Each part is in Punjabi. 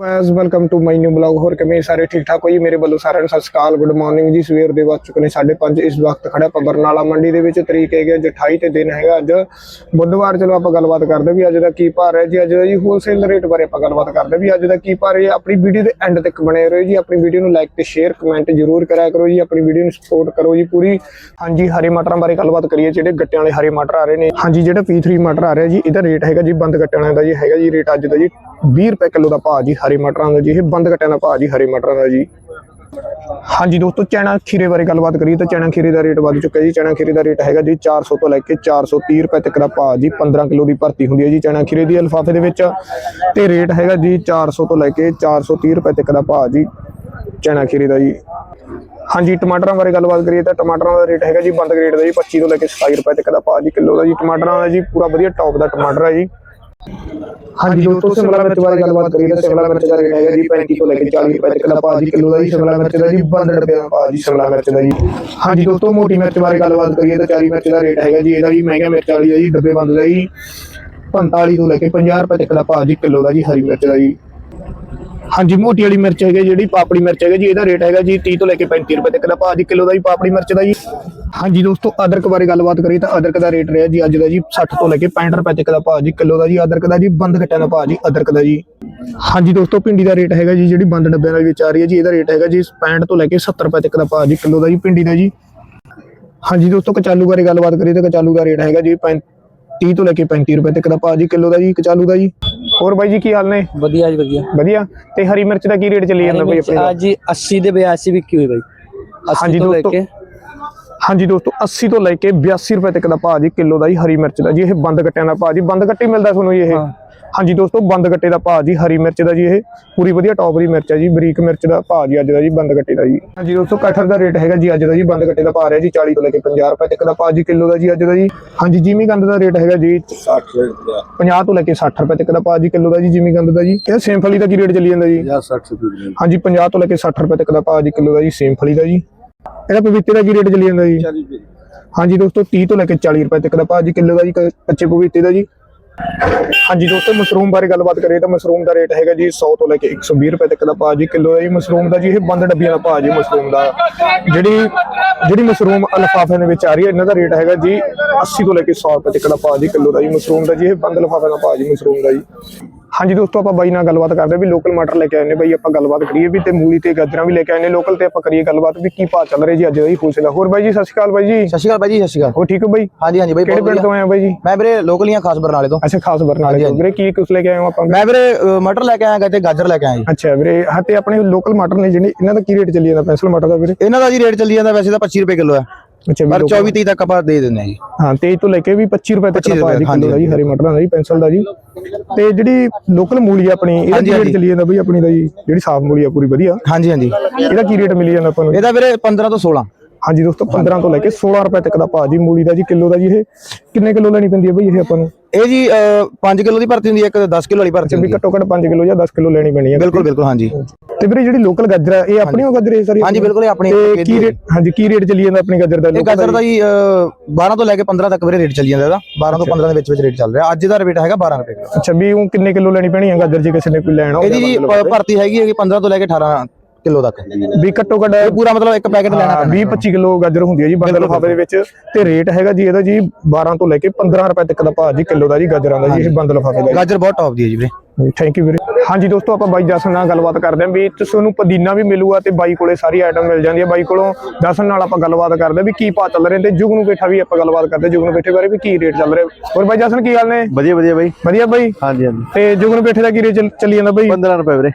Guys welcome to my new blog ਹੋਰ ਕਿਵੇਂ ਸਾਰੇ? ਠੀਕ ਠਾਕ ਹੋ ਜੀ? ਮੇਰੇ ਵੱਲੋਂ ਸਾਰਿਆਂ ਨੂੰ ਸਤਿ ਸ਼੍ਰੀ ਅਕਾਲ। ਗੁੱਡ ਮਾਰਨਿੰਗ ਜੀ। ਸਵੇਰ ਦੇ ਵੱਜ ਚੁੱਕੇ ਨੇ 5:30 ਇਸ ਵਕਤ ਖੜਾ ਆਪਾਂ ਬਰਨਾਲਾ ਮੰਡੀ ਦੇ ਵਿੱਚ। ਤਰੀਕ ਹੈਗਾ ਅੱਜ 28 ਤੇ ਦਿਨ ਹੈਗਾ ਅੱਜ। ਬੁੱਧਵਾਰ, ਚਲੋ ਆਪਾਂ ਗੱਲਬਾਤ ਕਰਦੇ ਵੀ ਅੱਜ ਦਾ ਕੀ ਭਾਅ ਹੈ ਜੀ। ਅੱਜ ਜੀ ਹੋਲਸੇਲ ਰੇਟ ਬਾਰੇ ਆਪਾਂ ਗੱਲਬਾਤ ਕਰਦੇ ਵੀ ਅੱਜ ਦਾ ਕੀ ਭਾਅ ਹੈ ਆਪਣੀ ਵੀਡੀਓ ਦੇ ਐਂਡ ਤੱਕ ਬਣੇ ਰਹੋ ਜੀ। ਆਪਣੀ ਵੀਡੀਓ ਨੂੰ ਲਾਈਕ ਤੇ ਸ਼ੇਅਰ ਕਮੈਂਟ ਜ਼ਰੂਰ ਕਰਿਆ ਕਰੋ ਜੀ। ਆਪਣੀ ਵੀਡੀਓ ਨੂੰ ਸਪੋਰਟ ਕਰੋ ਜੀ ਪੂਰੀ। ਹਾਂਜੀ, ਹਰੇ ਮਟਰਾਂ ਬਾਰੇ ਗੱਲਬਾਤ ਕਰੀਏ। ਜਿਹੜੇ ਗੱਟਿਆਂ ਵਾਲੇ ਹਰੇ ਮਟਰ ਆ ਰਹੇ ਨੇ। ਹਾਂਜੀ, ਜਿਹੜਾ P3 ਮਟਰ ਆ ਰਿਹਾ ਜੀ, ਇਹਦਾ ਰੇਟ ਹੈਗਾ ਜੀ, ਬੰਦ ਗੱਟਿਆਂ ਵਾਲਿਆਂ ਦਾ ਜੀ, ਹੈਗਾ ਜੀ ਰੇਟ ਅੱਜ ਦਾ ਜੀ 20 ਰੁਪਏ ਕਿਲੋ ਦਾ ਭਾਅ ਜੀ, ਹਰੇ ਮਟਰਾਂ ਦਾ ਜੀ, ਇਹ ਬੰਦ ਗੱਟਿਆਂ ਦਾ ਭਾਅ ਜੀ, ਹਰੇ ਮਟਰਾਂ ਦਾ ਜੀ। ਹਾਂਜੀ ਦੋਸਤੋ, ਚਣਾ ਖੀਰੇ ਬਾਰੇ ਗੱਲਬਾਤ ਕਰੀਏ ਤਾਂ ਚਣਾ ਖੀਰੇ ਦਾ ਰੇਟ ਵੱਧ ਚੁੱਕਾ ਜੀ। ਚਣਾ ਖੀਰੇ ਦਾ ਰੇਟ ਹੈਗਾ ਜੀ 400 ਤੋਂ ਲੈ ਕੇ 430 ਰੁਪਏ ਤੱਕ ਦਾ ਭਾਅ ਜੀ 15 ਕਿਲੋ ਦੀ ਭਰਤੀ ਹੁੰਦੀ ਹੈ ਜੀ ਚਣਾ ਖੀਰੇ ਦੀ ਅਲਫਾਫੇ ਦੇ ਵਿੱਚ। ਤੇ ਰੇਟ ਹੈਗਾ ਜੀ 400 ਤੋਂ ਲੈ ਕੇ 430 ਰੁਪਏ ਤੱਕ ਦਾ ਭਾਅ ਜੀ, ਚਣਾ ਖੀਰੇ ਦਾ ਜੀ। ਹਾਂਜੀ, ਟਮਾਟਰਾਂ ਬਾਰੇ ਗੱਲਬਾਤ ਕਰੀਏ ਤਾਂ ਟਮਾਟਰਾਂ ਦਾ ਰੇਟ ਹੈਗਾ ਜੀ, ਬੰਦ ਗ੍ਰੇਡ ਦਾ ਜੀ 25 ਤੋਂ ਲੈ ਕੇ 27 ਰੁਪਏ ਤੱਕ ਦਾ ਭਾਅ ਜੀ, ਕਿਲੋ ਦਾ ਜੀ। ਟਮਾਟਰਾਂ ਦਾ ਜੀ, ਪੂਰਾ ਵਧੀਆ ਟੌਪ ਦਾ ਟਮਾਟਰ ਹੈ ਜੀ। ਹਾਂਜੀ ਦੋਸਤੋ ਸ਼ਿਮਲਾ ਮਿਰਚ ਬਾਰੇ ਗੱਲਬਾਤ ਕਰੀਏ ਤਾਂ ਸ਼ਿਮਲਾ ਮਿਰਚ ਦਾ ਰੇਟ ਹੈਗਾ ਜੀ 35 ਤੋਂ ਲੈ ਕੇ 40 ਰੁਪਏ ਤੱਕ ਦਾ ਭਾਅ ਜੀ ਕਿਲੋ ਦਾ ਜੀ ਸ਼ਿਮਲਾ ਮਿਰਚ ਦਾ ਜੀ 52 ਰੁਪਏ ਦਾ ਭਾਅ ਜੀ ਸ਼ਿਮਲਾ ਮਿਰਚ ਦਾ ਜੀ। ਹਾਂਜੀ ਦੋਸਤੋ ਮੋਟੀ ਮਿਰਚ ਬਾਰੇ ਗੱਲਬਾਤ ਕਰੀਏ ਤਾਂ 40 ਮਿਰਚ ਦਾ ਰੇਟ ਹੈਗਾ ਜੀ ਇਹਦਾ ਜੀ ਮਹਿੰਗਾ ਮਿਰਚ ਵਾਲੀ ਦਾ ਜੀ ਡੱਬੇ ਬੰਦ ਦਾ ਜੀ 45 ਤੋਂ ਲੈ ਕੇ 50 ਰੁਪਏ ਤੱਕ ਦਾ ਭਾਅ ਜੀ ਕਿਲੋ ਦਾ ਜੀ ਹਰੀ ਮਿਰਚ ਦਾ ਜੀ। ਹਾਂਜੀ ਮੋਟੀ ਵਾਲੀ ਮਿਰਚ ਹੈਗੀ ਜਿਹੜੀ ਪਾਪੜੀ ਮਿਰਚ ਹੈਗੀ ਜੀ ਇਹਦਾ ਰੇਟ ਹੈਗਾ ਜੀ 30 ਤੋਂ ਲੈ ਕੇ 35 ਰੁਪਏ ਤੱਕ ਦਾ ਭਾਅ ਜੀ ਕਿਲੋ ਦਾ ਜੀ ਪਾਪੜੀ ਮਿਰਚ ਦਾ ਜੀ। ਹਾਂਜੀ ਦੋਸਤੋ ਅਦਰਕ ਬਾਰੇ ਗੱਲਬਾਤ ਕਰੀਏ ਤਾਂ ਅਦਰਕ ਦਾ ਰੇਟ ਰਿਹਾ ਜੀ ਅੱਜ ਦਾ ਜੀ 60 ਤੋਂ ਲੈ ਕੇ 65 ਰੁਪਏ ਤੱਕ ਦਾ ਭਾਅ ਜੀ ਕਿਲੋ ਦਾ ਜੀ ਅਦਰਕ ਦਾ ਜੀ ਬੰਦ ਘਟਿਆਂ ਦਾ ਭਾਅ ਜੀ ਅਦਰਕ ਦਾ ਜੀ। ਹਾਂਜੀ ਦੋਸਤੋ ਭਿੰਡੀ ਦਾ ਰੇਟ ਹੈਗਾ ਜੀ ਜਿਹੜੀ ਬੰਦ ਡੱਬਿਆਂ ਦੇ ਵਿੱਚ ਆ ਰਹੀ ਹੈ ਜੀ ਇਹਦਾ ਰੇਟ ਹੈਗਾ ਜੀ 65 ਤੋਂ ਲੈ ਕੇ 70 ਰੁਪਏ ਤੱਕ ਦਾ ਭਾਅ ਜੀ ਕਿਲੋ ਦਾ ਜੀ ਭਿੰਡੀ ਦਾ ਜੀ। ਹਾਂਜੀ ਦੋਸਤੋ ਕਚਾਲੂ ਬਾਰੇ ਗੱਲਬਾਤ ਕਰੀਏ ਤਾਂ ਕਚਾਲੂ ਦਾ ਰੇਟ ਹੈਗਾ ਜੀ 30 ਤੋਂ ਲੈ ਕੇ 35 ਰੁਪਏ ਤੱਕ ਦਾ ਭਾਅ ਜੀ ਕਿਲੋ ਦਾ ਜੀ ਕਚਾਲੂ ਦਾ ਜੀ। ਹੋਰ ਬਾਈ ਜੀ ਕੀ ਹਾਲ ਨੇ? ਵਧੀਆ ਜੀ ਵਧੀਆ। ਵਧੀਆ? ਤੇ ਹਰੀ ਮਿਰਚ ਦਾ ਕੀ ਰੇਟ ਚੱਲੀ ਜਾਂਦਾ ਬਾਈ ਆਪਣੇ? ਅੱਜ 80 ਦੇ 82 ਵਿਕੀ ਹੋਈ ਬਾਈ। 80 ਹਾਂਜੀ ਦੋਸਤੋ। ਹਾਂਜੀ ਦੋਸਤੋ 80 ਤੋਂ ਲੈ ਕੇ 82 ਰੁਪਏ ਤੱਕ ਦਾ ਭਾਅ ਜੀ ਕਿਲੋ ਦਾ ਜੀ ਹਰੀ ਮਿਰਚ ਦਾ ਜੀ ਇਹ ਬੰਦ ਗੱਟਿਆਂ ਦਾ ਭਾਅ ਜੀ ਬੰਦ ਗੱਟੀ ਮਿਲਦਾ ਤੁਹਾਨੂੰ ਜੀ ਇਹ। ਹਾਂਜੀ ਦੋਸਤੋ ਬੰਦ ਗੱਟੇ ਦਾ ਭਾਅ ਜੀ ਹਰੀ ਮਿਰਚ ਦਾ ਜੀ ਇਹ ਪੂਰੀ ਵਧੀਆ ਟੌਪ ਦੀ ਮਿਰਚ ਹੈ ਜੀ ਬਰੀਕ ਮਿਰਚ ਦਾ ਭਾਅ ਜੀ ਅੱਜ ਦਾ ਜੀ ਬੰਦ ਗੱਟੇ ਦਾ ਜੀ। ਹਾਂਜੀ ਦੋਸਤੋ ਕਟਹਰ ਦਾ ਰੇਟ ਹੈਗਾ ਜੀ ਅੱਜ ਦਾ ਜੀ ਬੰਦ ਗੱਟੇ ਦਾ ਭਾਅ ਰਿਹਾ ਜੀ 40 ਤੋਂ ਲੈ ਕੇ 50 ਰੁਪਏ ਤੱਕ ਦਾ ਭਾਅ ਜੀ ਕਿਲੋ ਦਾ ਜੀ ਅੱਜ ਦਾ ਜੀ। ਹਾਂਜੀ ਜਿਮੀ ਗੰਦ ਦਾ ਰੇਟ ਹੈਗਾ ਜੀ 60 50 ਤੋਂ ਲੈ ਕੇ 60 ਰੁਪਏ ਤੱਕ ਦਾ ਭਾਅ ਜੀ ਕਿਲੋ ਦਾ ਜੀ ਜਿਮੀ ਗੰਦ ਦਾ ਜੀ। ਇਹ ਸੇਮ ਫਲੀ ਦਾ ਕੀ ਰੇਟ ਚੱਲੀ ਜਾਂਦਾ ਜੀ? 60 ਰੁਪਏ ਹਾਂਜੀ 50 ਤੋਂ ਲੈ ਕੇ 60 ਰੁਪਏ ਤੱਕ ਦਾ ਭਾਅ ਜੀ ਕਿਲੋ ਦਾ ਜੀ ਸੇਮ ਫਲੀ ਦਾ ਜੀ। ਇਹਦਾ ਪਪੀਤੇ ਦਾ ਕੀ ਰੇਟ ਚੱਲੀ ਜਾਂਦਾ ਜੀ? ਹਾਂਜੀ ਦੋਸਤੋ 30 ਤੋਂ ਲੈ ਕੇ 40 ਰੁਪਏ ਤੱਕ ਦਾ ਭਾਅ ਜੀ ਕਿਲੋ ਦਾ ਜੀ ਕੱਚੇ ਪਪੀਤੇ ਦਾ ਜੀ। ਹਾਂਜੀ ਦੋਸਤੋ ਮਸ਼ਰੂਮ ਬਾਰੇ ਗੱਲਬਾਤ ਕਰੀਏ ਤਾਂ ਮਸ਼ਰੂਮ ਦਾ ਰੇਟ ਹੈਗਾ ਜੀ 100 ਤੋਂ ਲੈ ਕੇ 120 ਰੁਪਏ ਤੱਕ ਦਾ ਭਾਅ ਜੀ ਕਿਲੋ ਦਾ ਜੀ। ਮਸ਼ਰੂਮ ਦਾ ਜੀ ਇਹ ਬੰਦ ਡੱਬੀਆਂ ਦਾ ਭਾਅ ਜੀ ਮਸ਼ਰੂਮ ਦਾ। ਜਿਹੜੀ ਜਿਹੜੀ ਮਸ਼ਰੂਮ ਅਲਫਾਫੇ ਦੇ ਵਿੱਚ ਆ ਰਹੀ ਹੈ ਇਹਨਾਂ ਦਾ ਰੇਟ ਹੈਗਾ ਜੀ 80 ਤੋਂ ਲੈ ਕੇ 100 ਰੁਪਏ ਤੱਕ ਦਾ ਭਾਅ ਜੀ ਕਿਲੋ ਦਾ ਜੀ। ਮਸ਼ਰੂਮ ਦਾ ਜੀ ਇਹ ਬੰਦ ਲਫਾਫੇ ਦਾ ਭਾਅ ਜੀ ਮਸ਼ਰੂਮ ਦਾ ਜੀ। ਹਾਂਜੀ ਦੋਸਤੋ ਆਪਾਂ ਬਾਈ ਨਾਲ ਗੱਲਬਾਤ ਕਰਦੇ ਹਾਂ ਵੀ ਲੋਕਲ ਮਟਰ ਲੈ ਕੇ ਆਏ ਨੇ ਬਾਈ ਆਪਾਂ ਗੱਲਬਾਤ ਕਰੀਏ ਵੀ ਤੇ ਮੂਲੀ ਤੇ ਗਾਜਰਾਂ ਵੀ ਲੈ ਕੇ ਆਏ ਨੇ ਲੋਕਲ ਤੇ ਆਪਾਂ ਕਰੀਏ ਗੱਲਬਾਤ ਵੀ ਕੀ ਭਾਅ ਚੱਲ ਰਿਹਾ ਜੀ ਅੱਜ ਦਾ ਜੀ ਹੋਲਸੇਲ ਹੋਰ ਬਾਈ ਜੀ ਸਤਿ ਸ਼੍ਰੀ ਅਕਾਲ ਬਾਈ ਜੀ। ਸਤਿ ਸ਼੍ਰੀ ਅਕਾਲ ਬਾਈ ਜੀ ਸਤਿ ਸ਼੍ਰੀ ਅਕਾਲ। ਹੋ ਠੀਕ ਹੋ ਬਾਈ? ਹਾਂਜੀ ਹਾਂਜੀ ਬਾਈ ਕਿਹੜੇ ਪਿੰਡ ਤੋਂ ਆਏ ਹੋ ਬਾਈ ਜੀ? ਮੈਂ ਵੀਰੇ ਲੋਕਲੀਆਂ ਖਾਸ ਬਰਨਾਲੇ ਤੋਂ। ਅੱਛਾ ਖਾਸ ਬਰਨਾਲੇ ਤੋਂ। ਵੀਰੇ ਕੀ ਕੁਛ ਲੈ ਕੇ ਆਏ ਹੋ ਆਪਾਂ? ਮੈਂ ਵੀਰੇ ਮਟਰ ਲੈ ਕੇ ਆਇਆ ਤੇ ਗਾਜਰ ਲੈ ਕੇ ਆਇਆ ਜੀ। ਅੱਛਾ ਵੀਰੇ ਹਾਂ ਤੇ ਆਪਣੇ ਲੋਕਲ ਮਟਰ ਨੇ ਜਿਹੜੇ ਇਹਨਾਂ ਦਾ ਕੀ ਰੇਟ ਚੱਲੀ ਜਾਂਦਾ ਪੈਨਸਲ ਮਟਰ ਦਾ ਵੀਰੇ? ਇਹਨਾਂ ਦਾ ਜੀ ਰੇਟ ਚੱਲੀ ਜਾਂਦਾ ਵੈਸੇ ਤਾਂ 25 ਰੁਪਏ ਕਿਲੋ ਹੈ। ਅੱਛਾ ਪਰ ਵੀਰੇ 24 ਤੀਹ ਤੱਕ ਆਪਾਂ ਦੇ ਦਿੰਦੇ ਹਾਂ ਜੀ। ਹਾਂ ਤੇਜ ਤੋਂ ਲੈ ਕੇ ਵੀ 25 ਰੁਪਏ ਤੱਕ ਦਾ 25 ਭਾਅ ਜੀ ਹਾਂਜੀ, ਕਿਲੋ ਦਾ ਜੀ ਹਰੇ ਮਟਰਾਂ ਦਾ ਜੀ ਪੈਨਸਲ ਦਾ ਜੀ। ਤੇ ਜਿਹੜੀ ਲੋਕਲ ਮੂਲੀ ਆ ਆਪਣੀ ਇਹਦਾ ਹਾਂਜੀ, ਕੀ ਰੇਟ ਹਾਂਜੀ। ਚੱਲੀ ਜਾਂਦਾ ਬਈ ਆਪਣੀ ਦਾ ਜੀ? ਜਿਹੜੀ ਸਾਫ਼ ਮੂਲੀ ਆ ਪੂਰੀ ਵਧੀਆ। ਹਾਂਜੀ ਹਾਂਜੀ। ਇਹਦਾ ਕੀ ਰੇਟ ਮਿਲੀ ਜਾਂਦਾ ਆਪਾਂ ਨੂੰ ਇਹਦਾ ਵੀਰੇ 15 ਤੋਂ 16 ਹਾਂਜੀ ਦੋਸਤੋ 15 ਤੋਂ ਲੈ ਕੇ 16 ਰੁਪਏ ਤੱਕ ਦਾ ਭਾਅ ਜੀ ਮੂਲੀ ਦਾ ਜੀ ਕਿਲੋ ਦਾ ਜੀ ਇਹ। ਕਿੰਨੇ ਕਿਲੋ ਲੈਣੀ ਪੈਂਦੀ ਹੈ ਬਈ ਇਹ ਆਪਾਂ ਨੂੰ? ਇਹ ਜੀ 5 ਕਿਲੋ ਦੀ ਭਰਤੀ ਹੁੰਦੀ ਹੈ ਇੱਕ 10 ਕਿਲੋ ਵਾਲੀ ਭਰਤੀ ਵੀ ਹੁੰਦੀ ਹੈ। ਘੱਟੋ ਘੱਟ 5 ਕਿਲੋ ਜਾਂ 10 ਕਿਲੋ ਲੈਣੀ ਪੈਣੀ ਹੈ। ਬਿਲਕੁਲ ਬਿਲਕੁਲ ਹਾਂਜੀ। ਤੇ ਵੀਰੇ ਜਿਹੜੀ ਲੋਕਲ ਗਾਜਰ ਹੈ ਇਹ ਆਪਣੀ ਉਹ ਗਾਜਰ ਹੈ ਸਾਰੀ ਹਾਂਜੀ ਬਿਲਕੁਲ ਇਹ ਆਪਣੀ ਤੇ ਕੀ ਰੇਟ ਹਾਂਜੀ ਕੀ ਰੇਟ ਚੱਲੀ ਜਾਂਦਾ ਆਪਣੀ ਗਾਜਰ ਦਾ? ਇਹ ਗਾਜਰ ਦਾ ਜੀ? ਅ, 12 ਤੋਂ ਲੈ ਕੇ 15 ਤੱਕ ਵੀਰੇ ਰੇਟ ਚੱਲੀ ਜਾਂਦਾ ਇਹਦਾ। 12 ਤੋਂ 15 ਦੇ ਵਿੱਚ ਵਿੱਚ ਰੇਟ ਚੱਲ ਰਿਹਾ। ਅੱਜ ਦਾ ਰੇਟ ਹੈਗਾ 12 ਰੁਪਏ ਕਿਲੋ। ਅੱਛਾ ਵੀ ਉਹ ਕਿੰਨੇ ਕਿਲੋ ਲੈਣੀ ਪੈਣੀ ਹੈ ਗਾਜਰ ਜੇ ਕਿਸੇ ਨੇ ਕੋਈ ਲੈਣਾ ਇਹਦੀ ਜੀ ਭ- ਭਰਤੀ ਹੈਗੀ ਹੈ 15 ਤੋਂ ਲੈ ਕੇ 18 ਕਿਲੋ ਤੱਕ। ਵੀ ਘੱਟੋ ਘੱਟ ਪੂਰਾ ਮਤਲਬ ਇੱਕ ਪੈਕੇਟ ਲੈਣਾ ਪੈਣਾ 20 25 ਕਿਲੋ ਗਾਜਰ ਹੁੰਦੀ ਹੈ ਜੀ ਬੰਦ ਲਿਫਾਫੇ ਦੇ ਵਿੱਚ। ਤੇ ਰੇਟ ਹੈਗਾ ਜੀ ਇਹਦਾ ਜੀ 12 ਤੋਂ ਲੈ ਕੇ 15 ਰੁਪਏ ਤੱਕ ਦਾ ਭਾਅ ਜੀ ਕਿਲੋ ਦਾ ਜੀ ਗਾਜਰਾਂ ਦਾ ਜੀ ਇਹ ਬੰਦ ਲਿਫਾਫੇ ਦਾ ਗਾਜਰ ਬਹੁਤ ਟੌਪ ਦੀ ਹੈ ਜੀ ਵੀਰੇ। ਥੈਂਕ ਯੂ ਵੀਰੇ। ਹਾਂਜੀ ਦੋਸਤੋ ਆਪਾਂ ਬਾਈ ਜਸਨ ਨਾਲ ਗੱਲਬਾਤ ਕਰਦੇ ਹਾਂ ਵੀ ਤੁਹਾਨੂੰ ਪੁਦੀਨਾ ਵੀ ਮਿਲੂਗਾ ਤੇ ਬਾਈ ਕੋਲੇ ਸਾਰੀ ਆਈਟਮ ਮਿਲ ਜਾਂਦੀ ਹੈ। ਬਾਈ ਕੋਲੋਂ ਜਸਨ ਨਾਲ ਆਪਾਂ ਗੱਲਬਾਤ ਕਰਦੇ ਹਾਂ ਵੀ ਕੀ ਭਾਅ ਚੱਲ ਰਹੇ ਤੇ ਜੁਗਨੂ ਪੇਠਾ ਵੀ ਆਪਾਂ ਗੱਲਬਾਤ ਕਰਦੇ ਜੁਗਨੂ ਪੇਠੇ ਬਾਰੇ ਵੀ ਕੀ ਰੇਟ ਚੱਲ ਰਿਹਾ। ਹੋਰ ਬਾਈ ਜਸਨ ਕੀ ਹਾਲ ਨੇ? ਵਧੀਆ ਵਧੀਆ ਬਾਈ। ਵਧੀਆ ਬਾਈ? ਹਾਂਜੀ ਹਾਂਜੀ। ਤੇ ਜੁਗਨੂ ਪੇਠੇ ਦਾ ਕੀ ਰੇਟ ਚੱਲ- ਜਾਂਦਾ ਬਾਈ? 15 ਰੁਪਏ ਵੀਰੇ।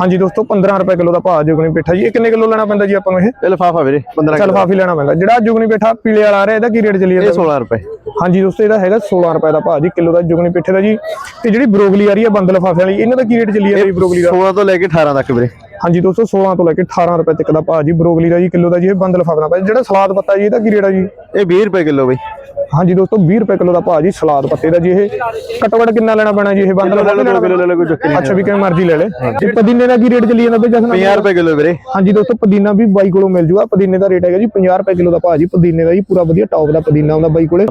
ਹਾਂਜੀ ਦੋਸਤੋ 15 ਰੁਪਏ ਕਿਲੋ ਦਾ ਭਾਅ ਜੁਗਨੀ ਪੇਠਾ ਜੀ। ਇਹ ਕਿੰਨੇ ਕਿਲੋ ਲੈਣਾ ਪੈਂਦਾ ਜੀ ਆਪਾਂ ਨੂੰ ਇਹ? ਇਹ ਲਫਾਫਾ ਵੀਰੇ 15 ਚੱਲ ਕਾਫੀ ਲੈਣਾ ਪੈਂਦਾ। ਜਿਹੜਾ ਜੁਗਨੀ ਪੇਠਾ ਪੀਲੇ ਵਾਲਾ ਆ ਰਿਹਾ ਇਹਦਾ ਕੀ ਰੇਟ ਚੱਲੀ ਇਹ ਜਾਂਦਾ 16 ਰੁਪਏ। ਹਾਂਜੀ ਦੋਸਤੋ ਇਹਦਾ ਹੈਗਾ 16 ਰੁਪਏ ਦਾ ਭਾਅ ਜੀ ਕਿਲੋ ਦਾ ਜੁਗਨੀ ਪੇਠੇ ਦਾ ਜੀ। ਤੇ ਜਿਹੜੀ ਬਰੋਗਲੀ ਆ ਰਹੀ ਹੈ ਬੰਦ ਲਫਾਫੇ ਵਾਲੀ ਇਹਨਾਂ ਦਾ ਕੀ ਰੇਟ ਚੱਲੀ ਜਾਂਦਾ ਜੀ ਬਰੋਗਲੀ ਦਾ। 16 ਤੋਂ ਲੈ ਕੇ 18 ਤੱਕ ਵੀਰੇ। ਹਾਂਜੀ ਦੋਸਤੋ 16 ਤੋਂ ਲੈ ਕੇ 18 ਰੁਪਏ ਤੱਕ ਦਾ ਭਾਅ ਜੀ ਬਰੋਗਲੀ ਦਾ ਜੀ ਕਿਲੋ ਦਾ ਜੀ ਇਹ ਬੰਦ ਲਫਾਫੇ ਦਾ ਭਾਅ ਜਿਹੜਾ ਸਲਾਦ ਪੱਤਾ ਜੀ ਇਹਦਾ ਕੀ ਰੇਟ ਆ ਜੀ? ਇਹ 20 ਰੁਪਏ ਕਿਲੋ ਬਾਈ। ਹਾਂਜੀ ਦੋਸਤੋ 20 ਰੁਪਏ ਕਿਲੋ ਦਾ ਭਾਅ ਜੀ ਸਲਾਦ ਪੱਤੇ ਦਾ ਜੀ ਇਹ ਘੱਟੋ ਘੱਟ ਕਿੰਨਾ ਲੈਣਾ ਪੈਣਾ ਜੀ ਇਹ ਬੰਦਲ ਲੈ ਲਓ, ਦੋ ਕਿਲੋ ਲੈ ਲਓ, ਕੋਈ ਚੱਕਰ ਨਹੀਂ। ਅੱਛਾ ਵੀ ਕਿਵੇਂ ਮਰਜ਼ੀ ਲੈ ਲੈ। ਤੇ ਪੁਦੀਨੇ ਦਾ ਕੀ ਰੇਟ ਚੱਲੀ ਜਾਂਦਾ ਬਈ ਜਸਨ? 50 ਰੁਪਏ ਕਿਲੋ ਵੀਰੇ। ਹਾਂਜੀ ਦੋਸਤੋ ਪੁਦੀਨਾ ਵੀ ਬਾਈ ਕੋਲੋਂ ਮਿਲ ਜੂਗਾ। ਪੁਦੀਨੇ ਦਾ ਰੇਟ ਹੈਗਾ ਜੀ 50 ਰੁਪਏ ਕਿਲੋ ਦਾ ਭਾਅ ਜੀ ਪੁਦੀਨੇ ਦਾ ਜੀ ਪੂਰਾ ਵਧੀਆ ਟੌਪ ਦਾ ਪੁਦੀਨਾ ਹੁੰਦਾ ਬਾਈ ਕੋਲੇ।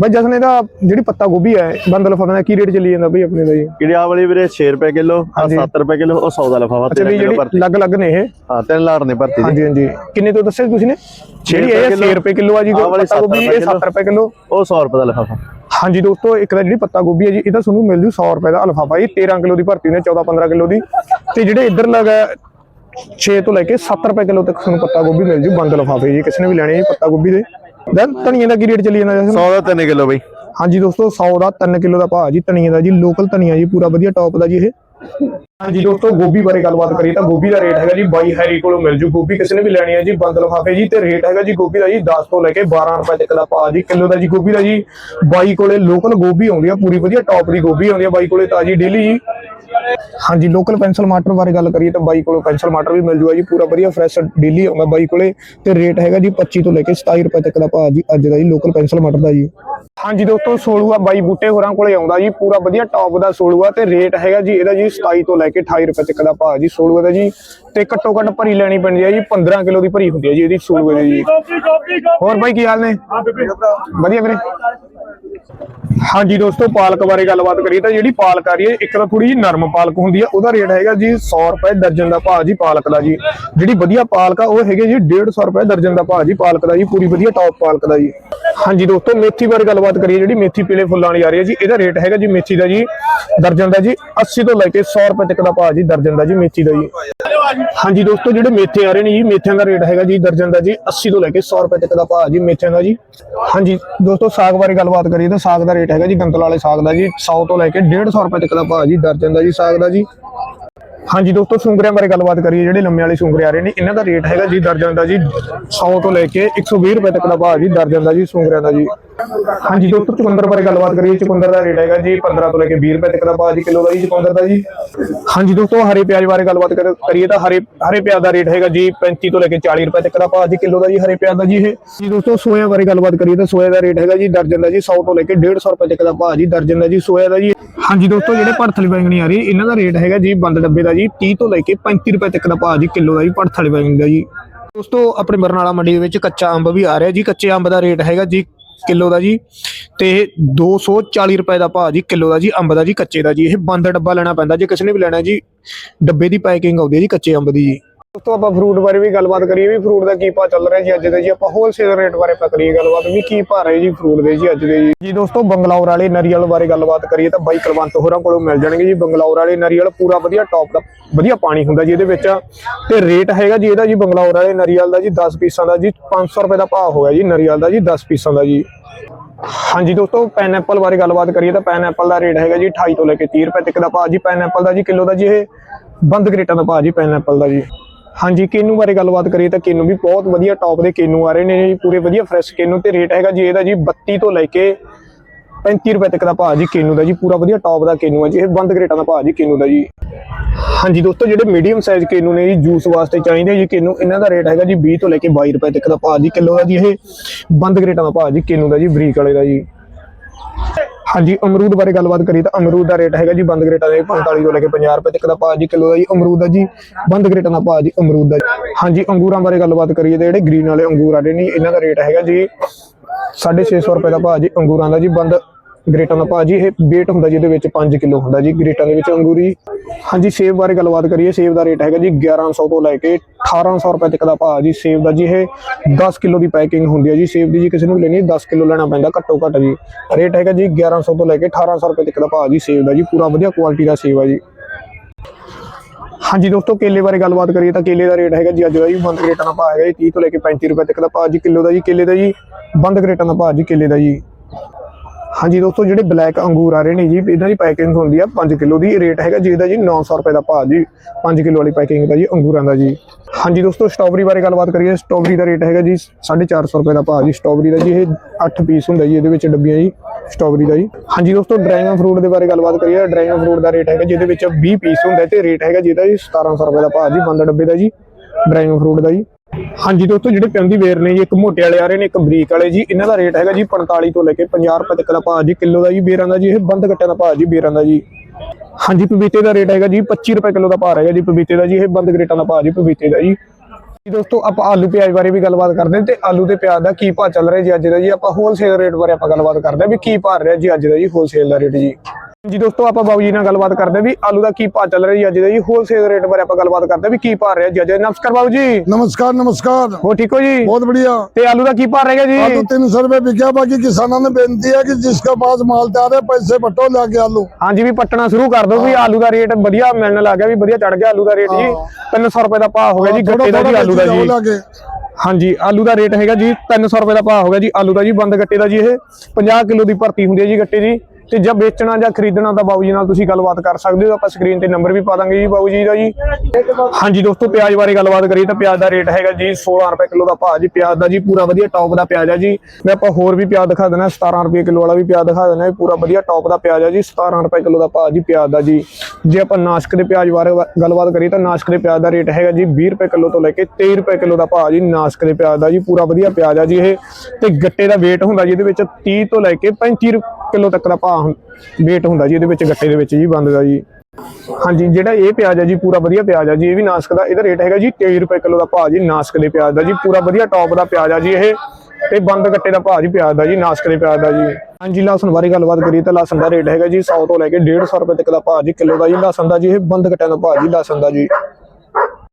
ਬਈ ਜਸਨ ਇਹਦਾ ਜਿਹੜੀ ਪੱਤਾ ਗੋਭੀ ਹੈ ਬੰਦਲ ਫਸਣਾ ਦਾ ਕੀ ਰੇਟ ਚੱਲੀ ਜਾਂਦਾ ਬਈ ਆਪਣੇ ਦਾ ਜੀ? ਕਿਹੜੀ ਆ ਵਾਲੀ ਵੀਰੇ 6 ਰੁਪਏ ਕਿਲੋ ਆ 7 ਰੁਪਏ ਕਿਲੋ ਉਹ 100 ਦਾ ਲਫਾਫਾ ਅੱਛਾ 13 ਵੀ ਕਿਲੋ ਜਿਹੜੀ ਭਰਤੀ। ਅਲੱਗ ਅਲੱਗ ਨੇ ਇਹ? ਹਾਂ 3 ਲਾੜ ਨੇ ਭਰਤੀ ਦੀ। ਹਾਂਜੀ ਹਾਂਜੀ। ਕਿੰਨੇ ਤੋਂ ਦੱਸਿਆ ਤੁਸੀਂ ਨੇ? ਜਿਹੜੀ ਇਹ 6 ਰੁਪਏ ਕਿਲੋ ਆ ਜੀ ਪੱਤਾ ਗੋਭੀ ਇਹ 7 ਰੁਪਏ ਕਿਲੋ। ਉਹ 100 ਰੁਪਏ ਦਾ ਲਫਾਫਾ। ਹਾਂਜੀ ਦੋਸਤੋ ਇੱਕ ਤਾਂ ਜਿਹੜੀ ਪੱਤਾ ਗੋਭੀ ਹੈ ਜੀ ਇਹ ਤਾਂ ਤੁਹਾਨੂੰ ਮਿਲ ਜੂ 100 ਰੁਪਏ ਦਾ ਅਲਫਾਫਾ ਇਹ 13 ਕਿਲੋ ਦੀ ਭਰਤੀ ਨੇ 14 15 ਕਿਲੋ ਦੀ। ਤੇ ਜਿਹੜੇ ਇੱਧਰ ਲਗਾ 6 ਤੋਂ ਲੈ ਕੇ 7 ਰੁਪਏ ਕਿਲੋ ਤੱਕ ਤੁਹਾਨੂੰ ਪੱਤਾ ਗੋਭੀ ਮਿਲ ਜੂ ਬੰਦ ਲਫਾਫੇ ਜੀ ਕਿਸੇ ਨੇ ਵੀ ਲੈਣੇ ਜੀ ਪੱਤਾ ਗੋਭੀ ਦੇ। ਦੈਨ ਧਨੀਏ ਦਾ ਕੀ ਰੇਟ ਚੱਲੀ ਜਾਂਦਾ ਜਸਨ? 100 ਦਾ 3 ਕਿਲੋ ਬਈ। ਹਾਂਜੀ ਦੋਸਤੋ 100 ਦਾ 3 ਕਿਲੋ ਦਾ ਭਾਅ ਜੀ ਧਨੀਏ ਦਾ ਜੀ ਲੋਕਲ ਧਨੀਆ ਜੀ ਪੂਰਾ ਵਧੀਆ ਟੌਪ ਦਾ ਜੀ ਇਹ। ਹਾਂਜੀ ਦੋਸਤੋ, ਗੋਭੀ ਬਾਰੇ ਗੱਲਬਾਤ ਕਰੀਏ ਤਾਂ ਗੋਭੀ ਦਾ ਰੇਟ ਹੈਗਾ ਜੀ ਬਾਈ ਹੈਰੀ ਕੋਲੋਂ ਮਿਲ ਜੂ। ਗੋਭੀ ਕਿਸੇ ਨੇ ਵੀ ਲੈਣੀ ਹੈ ਜੀ, ਬੰਦ ਲਫਾਫੇ ਜੀ, ਤੇ ਰੇਟ ਹੈਗਾ ਜੀ ਗੋਭੀ ਦਾ ਜੀ 10 ਤੋਂ ਲੈ ਕੇ 12 ਰੁਪਏ ਤੱਕ ਦਾ ਪਾ ਜੀ, ਕਿਲੋ ਦਾ ਜੀ ਗੋਭੀ ਦਾ ਜੀ। ਬਾਈ ਕੋਲੇ ਲੋਕਲ ਗੋਭੀ ਆਉਂਦੀ ਆ, ਪੂਰੀ ਵਧੀਆ ਟੌਪ ਦੀ ਗੋਭੀ ਆਉਂਦੀ ਆ ਬਾਈ ਕੋਲੇ ਤਾਜੀ ਡੇਲੀ ਜੀ। ਹਾਂਜੀ ਲੋਕਲ ਪੈਨਸਲ ਮਾਟਰ ਬਾਰੇ ਗੱਲ ਕਰੀਏ ਤਾਂ ਬਾਈ ਕੋਲੋਂ ਪੈਨਸਲ ਮਾਟਰ ਵੀ ਮਿਲ ਜੂਗਾ ਜੀ, ਪੂਰਾ ਵਧੀਆ ਫਰੈਸ਼ ਡੇਲੀ ਆਉਂਦਾ ਬਾਈ ਕੋਲੇ ਤੇ ਰੇਟ ਹੈਗਾ ਜੀ 25 ਤੋਂ ਲੈ ਕੇ 27 ਰੁਪਏ ਤੱਕ ਦਾ ਭਾਅ ਜੀ, ਅੱਜ ਦਾ ਜੀ ਲੋਕਲ ਪੈਨਸਲ ਮਾਟਰ ਦਾ ਜੀ। ਹਾਂਜੀ ਦੋਸਤੋ, ਸੋਲੂਆ ਬਾਈ ਬੂਟੇ ਹੋਰਾਂ ਕੋਲੇ ਆਉਂਦਾ ਜੀ, ਪੂਰਾ ਵਧੀਆ ਟੌਪ ਦਾ ਸੋਲੂਆ ਤੇ ਰੇਟ ਹੈਗਾ ਜੀ, ਇਹਦਾ ਜੀ 27 ਤੋਂ ਲੈ ਕੇ 28 ਰੁਪਏ ਤੱਕ ਦਾ ਭਾਅ ਜੀ ਸੋਲੂ ਦਾ ਜੀ। ਤੇ ਘੱਟੋ ਘੱਟ ਭਰੀ ਲੈਣੀ ਪੈਂਦੀ ਹੈ ਜੀ 15 ਕਿਲੋ ਦੀ ਭਰੀ ਹੁੰਦੀ ਹੈ ਜੀ ਇਹਦੀ ਸੋਲੂਆ ਦੀ ਜੀ। ਹੋਰ ਬਾਈ ਕੀ ਹਾਲ ਨੇ? ਵਧੀਆ ਵੀਰੇ। ਹਾਂਜੀ ਦੋਸਤੋ, ਪਾਲਕ ਬਾਰੇ ਗੱਲਬਾਤ ਕਰੀਏ ਤਾਂ ਜਿਹੜੀ ਪਾਲਕ ਆ ਰਹੀ ਹੈ, ਇੱਕ ਤਾਂ ਥੋੜੀ ਜਿਹੀ ਨਰਮ ਪਾਲਕ ਹੁੰਦੀ ਆ, ਉਹਦਾ ਰੇਟ ਹੈਗਾ ਜੀ 100 ਰੁਪਏ ਦਰਜਨ ਦਾ ਭਾਅ ਜੀ ਪਾਲਕ ਦਾ ਜੀ। ਜਿਹੜੀ ਵਧੀਆ ਪਾਲਕ ਆ, ਉਹ ਹੈਗੇ ਜੀ 150 ਰੁਪਏ ਦਰਜਨ ਦਾ ਭਾਅ ਜੀ ਪਾਲਕ ਦਾ ਜੀ, ਪੂਰੀ ਵਧੀਆ ਟੌਪ ਪਾਲਕ ਦਾ ਜੀ। ਹਾਂਜੀ ਦੋਸਤੋ, ਮੇਥੀ ਬਾਰੇ ਗੱਲਬਾਤ ਕਰੀਏ, ਜਿਹੜੀ ਮੇਥੀ ਪੀਲੇ ਫੁੱਲਾਂ ਵਾਲੀ ਆ ਰਹੀ ਹੈ ਜੀ, ਇਹਦਾ ਰੇਟ ਹੈਗਾ ਜੀ ਮੇਥੀ ਦਾ ਜੀ ਦਰਜਨ ਦਾ ਜੀ 80 ਤੋਂ ਲੈ ਕੇ 100 ਰੁਪਏ ਤੱਕ ਦਾ ਭਾਅ ਜੀ ਦਰਜਨ ਦਾ ਜੀ ਮੇਥੀ ਦਾ ਜੀ। ਹਾਂਜੀ ਦੋਸਤੋ, ਜਿਹੜੇ ਮੇਥੇ ਆ ਰਹੇ ਨੇ ਜੀ, ਮੇਥਿਆਂ ਦਾ ਰੇਟ ਹੈਗਾ ਜੀ ਦਰਜਨ ਦਾ ਜੀ 80 ਤੋਂ ਲੈ ਕੇ 100 ਰੁਪਏ ਤੱਕ ਦਾ ਭਾਅ ਜੀ ਮੇਥਿਆਂ ਦਾ ਜੀ। ਹਾਂਜੀ ਦੋਸਤੋ, ਸਾਗ ਬਾਰੇ ਗੱਲਬਾਤ ਕਰੀਏ ਤਾਂ ਸਾਗ ਦਾ ਰੇਟ ਹੈਗਾ ਜੀ, ਗੰਤਲ ਵਾਲੇ ਸਾਗ ਦਾ ਜੀ 100 ਤੋਂ ਲੈ ਕੇ 150 ਰੁਪਏ ਤੱਕ ਦਾ ਭਾਅ ਜੀ, ਦਰਜਨ ਦਾ ਜੀ ਸਾਗ ਦਾ ਜੀ। ਹਾਂਜੀ ਦੋਸਤੋ, ਸੁੰਗਰਿਆਂ ਬਾਰੇ ਗੱਲਬਾਤ ਕਰੀਏ, ਜਿਹੜੇ ਲੰਮੇ ਵਾਲੇ ਸੁੰਗਰੇ ਆ ਰਹੇ ਨੇ, ਇਹਨਾਂ ਦਾ ਰੇਟ ਹੈਗਾ ਜੀ ਦਰਜਨ ਦਾ ਜੀ 100 ਤੋਂ ਲੈ ਕੇ 120 ਰੁਪਏ ਤੱਕ ਦਾ ਭਾਅ ਜੀ ਦਰਜਨ ਦਾ ਜੀ ਸੁੰਗਰਿਆਂ ਦਾ ਜੀ। ਹਾਂਜੀ ਦੋਸਤੋ, ਚੁਕੰਦਰ ਬਾਰੇ ਗੱਲਬਾਤ ਕਰੀਏ, ਚੁਕੰਦਰ ਦਾ ਰੇਟ ਹੈਗਾ ਜੀ 15 ਤੋਂ ਲੈ ਕੇ 20 ਰੁਪਏ ਤੱਕ ਦਾ ਭਾਅ ਜੀ, ਕਿਲੋ ਦਾ ਜੀ ਚੁਕੰਦਰ ਦਾ ਜੀ। ਹਾਂਜੀ ਦੋਸਤੋ, ਹਰੇ ਪਿਆਜ਼ ਬਾਰੇ ਗੱਲਬਾਤ ਕਰੀਏ ਤਾਂ ਹਰੇ ਹਰੇ ਪਿਆਜ਼ ਦਾ ਰੇਟ ਹੈਗਾ ਜੀ 35 ਤੋਂ ਲੈ ਕੇ 40 ਰੁਪਏ ਤੱਕ ਦਾ ਭਾਅ ਜੀ, ਕਿਲੋ ਦਾ ਜੀ ਹਰੇ ਪਿਆਜ਼ ਦਾ ਜੀ ਇਹ। ਜੀ ਦੋਸਤੋ, ਸੋਇਆ ਬਾਰੇ ਗੱਲਬਾਤ ਕਰੀਏ ਤਾਂ ਸੋਇਆ ਦਾ ਰੇਟ ਹੈਗਾ ਜੀ ਦਰਜਨ ਦਾ ਜੀ 100 ਤੋਂ ਲੈ ਕੇ 150 ਰੁਪਏ ਤੱਕ ਦਾ ਭਾਅ ਜੀ, ਦਰਜਨ ਦਾ ਜੀ ਸੋਇਆ ਦਾ ਜੀ। ਹਾਂਜੀ ਦੋਸਤੋ, ਜਿਹੜੇ ਭਰਥਲੀ ਬੈਂਗਣੀ ਆ ਰਹੀ, ਇਹਨਾਂ ਦਾ ਰੇਟ ਹੈਗਾ ਜੀ ਬੰਦ ਡੱਬੇ ਦਾ ਜੀ 30 ਤੋਂ ਲੈ ਕੇ 35 ਰੁਪਏ ਤੱਕ ਦਾ ਭਾਅ ਜੀ, ਕਿਲੋ ਦਾ ਜੀ ਭੜਥਲੀ ਬੈਂਗਣੀ ਦਾ ਜੀ। ਦੋਸਤੋ, ਆਪਣੇ ਬਰਨਾਲਾ ਮੰਡੀ ਦੇ ਵਿੱਚ ਕੱਚਾ ਅੰਬ ਵੀ ਆ ਰਿਹਾ ਜੀ, ਕੱਚੇ ਅੰਬ ਦਾ ਰੇਟ ਹੈਗਾ ਜੀ, ਕਿਲੋ ਦਾ ਜੀ। ਤੇ 240 ਰੁਪਏ ਦਾ ਭਾਅ ਜੀ, ਕਿਲੋ ਦਾ ਜੀ, ਅੰਬ ਦਾ ਜੀ, ਕੱਚੇ ਦਾ ਜੀ। ਇਹ ਬੰਦ ਡੱਬਾ ਲੈਣਾ ਪੈਂਦਾ, ਜੇ ਕਿਸੇ ਨੇ ਵੀ ਲੈਣਾ ਜੀ, ਡੱਬੇ ਦੀ ਪੈਕਿੰਗ ਆਉਂਦੀ ਹੈ ਜੀ, ਕੱਚੇ ਅੰਬ ਦੀ ਜੀ। ਦੋਸਤੋ ਆਪਾਂ ਫਰੂਟ ਬਾਰੇ ਵੀ ਗੱਲਬਾਤ ਕਰੀਏ ਵੀ ਫਰੂਟ ਦਾ ਕੀ ਭਾਅ ਚੱਲ ਰਿਹਾ ਜੀ ਅੱਜ ਦੇ ਜੀ, ਆਪਾਂ ਹੋਲਸੇਲ ਰੇਟ ਬਾਰੇ ਆਪਾਂ ਕਰੀਏ ਗੱਲਬਾਤ ਵੀ ਕੀ ਭਾਅ ਰਹੇ ਜੀ ਫਰੂਟ ਦੇ ਜੀ ਅੱਜ ਦੇ ਜੀ। ਜੀ ਦੋਸਤੋ, ਬੰਗਲੌਰ ਵਾਲੇ ਨਰੀਅਲ ਬਾਰੇ ਗੱਲਬਾਤ ਕਰੀਏ ਤਾਂ ਬਾਈ ਕਲਵੰਤ ਹੋਰਾਂ ਕੋਲੋਂ ਮਿਲ ਜਾਣਗੇ ਜੀ। ਬੰਗਲੌਰ ਵਾਲੇ ਨਰੀਅਲ ਪੂਰਾ ਵਧੀਆ ਟੌਪ ਦਾ, ਵਧੀਆ ਪਾਣੀ ਹੁੰਦਾ ਜੀ ਇਹਦੇ ਵਿੱਚ। ਤੇ ਰੇਟ ਹੈਗਾ ਜੀ ਇਹਦਾ ਜੀ, ਬੰਗਲੌਰ ਵਾਲੇ ਨਰੀਅਲ ਦਾ ਜੀ 10 ਪੀਸਾਂ ਦਾ ਜੀ 500 ਰੁਪਏ ਦਾ ਭਾਅ ਹੋਇਆ ਜੀ ਨਰੀਅਲ ਦਾ ਜੀ 10 ਪੀਸਾਂ ਦਾ ਜੀ। ਹਾਂਜੀ ਦੋਸਤੋ ਪਾਈਨਐਪਲ ਬਾਰੇ ਗੱਲਬਾਤ ਕਰੀਏ ਤਾਂ ਪਾਈਨਐਪਲ ਦਾ ਰੇਟ ਹੈਗਾ ਜੀ 28 ਤੋਂ ਲੈ ਕੇ 30 ਰੁਪਏ ਤੱਕ ਦਾ ਭਾਅ ਜੀ। ਪਾਈਨਐਪਲ ਦਾ ਜੀ ਕਿਲੋ ਦਾ ਜੀ ਇਹ ਬੰਦ ਗ੍ਰੇਟਾਂ ਦਾ ਭਾਅ ਜੀ ਪਾਈਨਐਪਲ ਦਾ ਜੀ। ਹਾਂਜੀ, ਕੇਨੂ ਬਾਰੇ ਗੱਲਬਾਤ ਕਰੀਏ ਤਾਂ ਕੇਨੂ ਵੀ ਬਹੁਤ ਵਧੀਆ ਟੌਪ ਦੇ ਕੇਨੂ ਆ ਰਹੇ ਨੇ ਜੀ, ਪੂਰੇ ਵਧੀਆ ਫਰੈਸ਼ ਕੇਨੂ ਤੇ ਰੇਟ ਹੈਗਾ ਜੀ, ਇਹਦਾ ਜੀ 32 ਤੋਂ ਲੈ ਕੇ 35 ਰੁਪਏ ਤੱਕ ਦਾ ਭਾਅ ਜੀ ਕੇਨੂ ਦਾ ਜੀ, ਪੂਰਾ ਵਧੀਆ ਟੌਪ ਦਾ ਕੇਨੂ ਆ ਜੀ, ਇਹ ਬੰਦ ਗ੍ਰੇਟਾਂ ਦਾ ਭਾਅ ਜੀ ਕੇਨੂ ਦਾ ਜੀ। ਹਾਂਜੀ ਦੋਸਤੋ, ਜਿਹੜੇ ਮੀਡੀਅਮ ਸਾਈਜ਼ ਕੇਨੂ ਨੇ ਜੀ ਜੂਸ ਵਾਸਤੇ ਚਾਹੀਦੇ ਜੀ ਕੇਨੂ, ਇਹਨਾਂ ਦਾ ਰੇਟ ਹੈਗਾ ਜੀ 20 ਤੋਂ ਲੈ ਕੇ 22 ਰੁਪਏ ਤੱਕ ਦਾ ਭਾਅ ਜੀ, ਕਿਲੋ ਦਾ ਜੀ ਇਹ ਬੰਦ ਗ੍ਰੇਟਾਂ ਦਾ ਭਾਅ ਜੀ ਕੇਨੂ ਦਾ ਜੀ, ਬਰੀਕ ਵਾਲੇ ਦਾ ਜੀ। ਹਾਂਜੀ, ਅਮਰੂਦ ਬਾਰੇ ਗੱਲਬਾਤ ਕਰੀਏ ਤਾਂ ਅਮਰੂਦ ਦਾ ਰੇਟ ਹੈਗਾ ਜੀ ਬੰਦ ਗ੍ਰੇਟਾਂ ਦੇ 45 ਤੋਂ ਲੈ ਕੇ 50 ਰੁਪਏ ਤੱਕ ਦਾ ਭਾਅ ਜੀ, ਕਿਲੋ ਦਾ ਜੀ ਅਮਰੂਦ ਦਾ ਜੀ, ਬੰਦ ਗ੍ਰੇਟਾਂ ਦਾ ਭਾਅ ਜੀ, ਅਮਰੂਦ ਦਾ ਜੀ। ਹਾਂਜੀ, ਅੰਗੂਰਾਂ ਬਾਰੇ ਗੱਲਬਾਤ ਕਰੀਏ ਤਾਂ ਜਿਹੜੇ ਗ੍ਰੀਨ ਵਾਲੇ ਅੰਗੂਰ ਆ ਰਹੇ ਨੇ ਇਹਨਾਂ ਦਾ ਰੇਟ ਹੈਗਾ ਜੀ 650 ਰੁਪਏ ਦਾ ਭਾਅ ਜੀ, ਅੰਗੂਰਾਂ ਦਾ ਜੀ, ਬੰਦ ਗ੍ਰੇਟਾਂ ਦਾ ਭਾਅ ਜੀ, ਇਹ weight ਹੁੰਦਾ ਜਿਹਦੇ ਵਿੱਚ 5 ਕਿਲੋ ਹੁੰਦਾ ਜੀ, ਗ੍ਰੇਟਾਂ ਦੇ ਵਿੱਚ ਅੰਗੂਰੀ। ਹਾਂਜੀ, ਸੇਬ ਬਾਰੇ ਗੱਲਬਾਤ ਕਰੀਏ, ਸੇਬ ਦਾ ਰੇਟ ਹੈਗਾ ਜੀ 1100 ਤੋਂ ਲੈ ਕੇ 1800 ਰੁਪਏ ਤੱਕ ਦਾ ਭਾਅ ਜੀ, ਸੇਬ ਦਾ ਜੀ ਇਹ 10 ਕਿਲੋ ਦੀ ਪੈਕਿੰਗ ਹੁੰਦੀ ਹੈ ਜੀ, ਸੇਬ ਦੀ ਜੀ ਕਿਸੇ ਨੂੰ ਵੀ ਲੈਣੀ 10 ਕਿਲੋ ਲੈਣਾ ਪੈਂਦਾ ਘੱਟੋ ਘੱਟ ਜੀ। ਰੇਟ ਹੈਗਾ ਜੀ 1100 ਤੋਂ ਲੈ ਕੇ 1800 ਰੁਪਏ ਤੱਕ ਦਾ ਭਾਅ ਜੀ, ਸੇਬ ਦਾ ਜੀ, ਪੂਰਾ ਵਧੀਆ ਕੁਆਲਿਟੀ ਦਾ ਸੇਬ ਆ ਜੀ। ਹਾਂਜੀ ਦੋਸਤੋ, ਕੇਲੇ ਬਾਰੇ ਗੱਲਬਾਤ ਕਰੀਏ ਤਾਂ ਕੇਲੇ ਦਾ ਰੇਟ ਹੈਗਾ ਜੀ ਅੱਜ ਦਾ ਜੀ ਬੰਦ ਗ੍ਰੇਟਾਂ ਦਾ ਭਾਅ ਹੈਗਾ ਜੀ 30 ਤੋਂ ਲੈ ਕੇ 35 ਰੁਪਏ ਤੱਕ ਦਾ ਭਾਅ ਜੀ, ਕਿਲੋ ਦਾ ਜੀ, ਕੇਲੇ ਦਾ ਜੀ, ਬੰਦ ਗ੍ਰੇਟਾਂ ਦਾ ਭਾਅ ਜੀ, ਕੇਲੇ ਦਾ ਜੀ। ਹਾਂਜੀ ਦੋਸਤੋ, ਜਿਹੜੇ ਬਲੈਕ ਅੰਗੂਰ ਆ ਰਹੇ ਨੇ ਜੀ, ਇਹਨਾਂ ਦੀ ਪੈਕਿੰਗ ਹੁੰਦੀ ਆ 5 ਕਿਲੋ ਦੀ। ਰੇਟ ਹੈਗਾ ਜੀ, ਇਹਦਾ ਜੀ 900 ਰੁਪਏ ਦਾ ਭਾਅ ਜੀ 5 ਕਿਲੋ ਵਾਲੀ ਪੈਕਿੰਗ ਦਾ ਜੀ, ਅੰਗੂਰਾਂ ਦਾ ਜੀ। ਹਾਂਜੀ ਦੋਸਤੋ ਸਟ੍ਰਾਬੇਰੀ ਬਾਰੇ ਗੱਲਬਾਤ ਕਰੀਏ ਸਟ੍ਰਾਬੇਰੀ ਦਾ ਰੇਟ ਹੈਗਾ ਜੀ 450 ਰੁਪਏ ਦਾ ਭਾਅ ਜੀ ਸਟ੍ਰਾਬੇਰੀ ਦਾ ਜੀ, ਇਹ 8 ਪੀਸ ਹੁੰਦਾ ਜੀ, ਇਹਦੇ ਵਿੱਚ ਡੱਬੀਆਂ ਜੀ ਸਟ੍ਰਾਬੇਰੀ ਦਾ ਜੀ। ਹਾਂਜੀ ਦੋਸਤੋ ਡਰੈਗਨ ਫਰੂਟ ਦੇ ਬਾਰੇ ਗੱਲਬਾਤ ਕਰੀਏ ਡਰੈਗਨ ਫਰੂਟ ਦਾ ਰੇਟ ਹੈਗਾ ਜਿਹਦੇ ਵਿੱਚ 20 ਪੀਸ ਹੁੰਦਾ ਤੇ ਰੇਟ ਹੈਗਾ ਜਿਹਦਾ ਜੀ 1700 ਰੁਪਏ ਦਾ ਭਾਅ ਜੀ, ਬੰਦ ਡੱਬੇ ਦਾ ਜੀ ਡਰੈਗਨ ਫਰੂਟ ਦਾ ਜੀ। ਹਾਂਜੀ ਦੋਸਤੋ ਜਿਹੜੇ ਪਿੰਦੀ ਵੇਰ ਨੇ ਜੀ, ਇੱਕ ਮੋਟੇ ਵਾਲੇ ਆ ਰਹੇ ਨੇ, ਇੱਕ ਬਰੀਕ ਵਾਲੇ ਜੀ, ਇਹਨਾਂ ਦਾ ਰੇਟ ਹੈਗਾ ਜੀ 45 ਤੋਂ ਲੈ ਕੇ 50 ਰੁਪਏ ਤੱਕ ਦਾ ਭਾਅ ਜੀ, ਕਿਲੋ ਦਾ ਜੀ ਬੇਰਾਂ ਦਾ ਜੀ, ਇਹ ਬੰਦ ਗੱਟਿਆਂ ਦਾ ਭਾਅ ਜੀ ਬੇਰਾਂ ਦਾ ਜੀ। ਹਾਂਜੀ, ਪਪੀਤੇ ਦਾ ਰੇਟ ਹੈਗਾ ਜੀ 25 ਰੁਪਏ ਕਿਲੋ ਦਾ ਭਾਅ ਹੈਗਾ ਜੀ, ਪਪੀਤੇ ਦਾ ਜੀ, ਇਹ ਬੰਦ ਗਰੇਟਾਂ ਦਾ ਭਾਅ ਜੀ, ਪਪੀਤੇ ਦਾ ਜੀ। ਜੀ ਦੋਸਤੋ, ਆਪਾਂ ਆਲੂ ਪਿਆਜ਼ ਬਾਰੇ ਵੀ ਗੱਲਬਾਤ ਕਰਦੇ ਹਾਂ ਤੇ ਆਲੂ ਤੇ ਪਿਆਜ਼ ਦਾ ਕੀ ਭਾਅ ਚੱਲ ਰਿਹਾ ਜੀ ਅੱਜ ਦਾ ਜੀ, ਆਪਾਂ ਹੋਲਸੇਲ ਰੇਟ ਬਾਰੇ ਆਪਾਂ ਗੱਲਬਾਤ ਕਰਦੇ ਹਾਂ ਵੀ ਕੀ ਭਾਅ ਰਿਹਾ ਜੀ ਅੱਜ ਦਾ ਜੀ ਹੋਲਸੇਲ ਦਾ ਰੇਟ ਜੀ। ਜੀ ਦੋਸਤੋ ਆਪਾਂ ਬਾਬੂ ਜੀ ਨਾਲ ਗੱਲਬਾਤ ਕਰਦੇ ਵੀ ਆਲੂ ਦਾ ਕੀ ਭਾਅ ਚੱਲ ਰਿਹਾ ਜੀ ਅੱਜ ਦਾ ਜੀ ਹੋਲਸੇਲ ਰੇਟ ਬਾਰੇ ਆਪਾਂ ਗੱਲਬਾਤ ਕਰਦੇ ਵੀ ਕੀ ਭਾਅ ਰਿਹਾ ਜੀ ਅੱਜ ਨਮਸਕਾਰ ਬਾਬੂ ਜੀ। ਨਮਸਕਾਰ ਨਮਸਕਾਰ। ਹੋ ਠੀਕ ਹੋ ਜੀ? ਬਹੁਤ ਬੜੀਆ ਤੇ ਆਲੂ ਦਾ ਕੀ ਭਾਅ ਰਹੇਗਾ ਜੀ? ਆਲੂ 300 ਰੁਪਏ ਵਿਕਿਆ ਬਾਕੀ ਕਿਸਾਨਾਂ ਨੇ ਬੇਨਤੀ ਹੈ ਕਿ ਜਿਸ ਦਾ ਪਾਸ ਮਾਲ ਤਿਆਰ ਹੈ ਪੈਸੇ ਪੱਟੋ ਲੈ ਕੇ ਆਲੂ। ਹਾਂਜੀ ਵੀ ਪੱਟਣਾ ਸ਼ੁਰੂ ਕਰ ਦੋ ਵੀ ਆਲੂ ਦਾ ਰੇਟ ਵਧੀਆ ਮਿਲਣ ਲੱਗ ਗਿਆ ਵੀ ਵਧੀਆ ਚੜ ਗਿਆ ਆਲੂ ਦਾ ਰੇਟ ਜੀ। 300 ਰੁਪਏ ਦਾ ਭਾਅ ਹੋ ਗਿਆ ਜੀ ਗੱਟੇ ਦਾ ਜੀ ਆਲੂ ਦਾ ਜੀ। ਹਾਂਜੀ ਆਲੂ ਦਾ ਰੇਟ ਹੈਗਾ ਜੀ 300 ਰੁਪਏ ਦਾ ਭਾਅ ਹੋ ਗਿਆ ਜੀ ਆਲੂ ਦਾ ਜੀ ਬੰਦ ਗੱਟੇ ਦਾ ਜੀ ਇਹ। 50 ਕਿਲੋ ਦੀ ਭਰਤੀ ਹੁੰਦੀ ਹੈ ਜੀ ਗੱਟੇ ਦੀ ਤੇ ਜੇ ਵੇਚਣਾ ਜਾਂ ਖਰੀਦਣਾ ਤਾਂ ਬਾਬੂ ਜੀ ਨਾਲ ਤੁਸੀਂ ਗੱਲਬਾਤ ਕਰ ਸਕਦੇ ਹੋ, ਆਪਾਂ ਸਕਰੀਨ ਤੇ ਨੰਬਰ ਵੀ ਪਾ ਦਾਂਗੇ ਜੀ ਬਾਬੂ ਜੀ ਦਾ ਜੀ। ਹਾਂਜੀ ਦੋਸਤੋ, ਪਿਆਜ਼ ਬਾਰੇ ਗੱਲਬਾਤ ਕਰੀਏ ਤਾਂ ਪਿਆਜ਼ ਦਾ ਰੇਟ ਹੈਗਾ ਜੀ 16 ਰੁਪਏ ਕਿਲੋ ਦਾ ਭਾਅ ਜੀ। ਪਿਆਜ਼ ਦਾ ਜੀ ਪੂਰਾ ਵਧੀਆ ਟੌਪ ਦਾ ਪਿਆਜ਼ ਆ ਜੀ। ਮੈਂ ਆਪਾਂ ਹੋਰ ਵੀ ਪਿਆਜ਼ ਦਿਖਾ ਦੇਣਾ 17 ਰੁਪਏ ਕਿਲੋ ਵਾਲਾ ਵੀ ਪਿਆਜ਼ ਦਿਖਾ ਦੇਣਾ ਇਹ ਪੂਰਾ ਵਧੀਆ ਟੌਪ ਦਾ ਪਿਆਜ਼ ਆ ਜੀ 17 ਰੁਪਏ ਕਿਲੋ ਦਾ ਭਾਅ ਜੀ ਪਿਆਜ਼ ਦਾ ਜੀ। ਜੇ ਆਪਾਂ ਨਾਸ਼ਕ ਦੇ ਪਿਆਜ਼ ਬਾਰੇ ਗੱਲਬਾਤ ਕਰੀਏ ਤਾਂ ਨਾਸ਼ਕ ਦੇ ਪਿਆਜ਼ ਦਾ ਰੇਟ ਹੈਗਾ ਜੀ 20 ਰੁਪਏ ਕਿਲੋ ਤੋਂ ਲੈ ਕੇ 23 ਰੁਪਏ ਕਿਲੋ ਦਾ ਭਾਅ ਜੀ ਨਾਸ਼ਕ ਦੇ ਪਿਆਜ਼ ਦਾ ਜੀ, ਪੂਰਾ ਵਧੀਆ ਪਿਆਜ਼ ਆ ਜੀ ਇਹ। ਤੇ ਗੱਟੇ ਦਾ weight ਹੁੰਦਾ ਜੀ ਇਹਦੇ ਵਿੱਚ 30 ਤੋਂ ਲੈ ਕੇ 35 ਕਿਲੋ ਤੱਕ ਦਾ ਭਾਅ weight ਹੁੰਦਾ ਜੀ, ਇਹਦੇ ਵਿੱਚ ਗੱਟੇ ਦੇ ਵਿੱਚ ਜੀ, ਬੰਦ ਦਾ ਜੀ। ਹਾਂਜੀ, ਜਿਹੜਾ ਇਹ ਪਿਆਜ਼ ਹੈ ਜੀ, ਪੂਰਾ ਵਧੀਆ ਪਿਆਜ਼ ਹੈ ਜੀ, ਇਹ ਵੀ ਨਾਸਕ ਦਾ, ਇਹਦਾ ਰੇਟ ਹੈਗਾ ਜੀ 23 ਰੁਪਏ ਕਿਲੋ ਦਾ ਭਾਅ ਜੀ, ਨਾਸਕ ਦੇ ਪਿਆਜ਼ ਦਾ ਜੀ, ਪੂਰਾ ਵਧੀਆ ਟੌਪ ਦਾ ਪਿਆਜ਼ ਆ ਜੀ ਇਹ। ਤੇ ਬੰਦ ਗੱਟੇ ਦਾ ਭਾਅ ਜੀ, ਪਿਆਜ਼ ਦਾ ਜੀ, ਨਾਸਕ ਦੇ ਪਿਆਜ਼ ਦਾ ਜੀ। ਹਾਂਜੀ, ਲਸਣ ਬਾਰੇ ਗੱਲਬਾਤ ਕਰੀਏ ਤਾਂ ਲਸਣ ਦਾ ਰੇਟ ਹੈਗਾ ਜੀ 100 ਤੋਂ ਲੈ ਕੇ 150 ਰੁਪਏ ਤੱਕ ਦਾ ਭਾਅ ਜੀ ਕਿਲੋ ਦਾ ਜੀ, ਲਸਣ ਦਾ ਜੀ, ਇਹ ਬੰਦ ਗੱਟਿਆਂ ਦਾ ਭਾਅ ਜੀ, ਲਸਣ ਦਾ ਜੀ।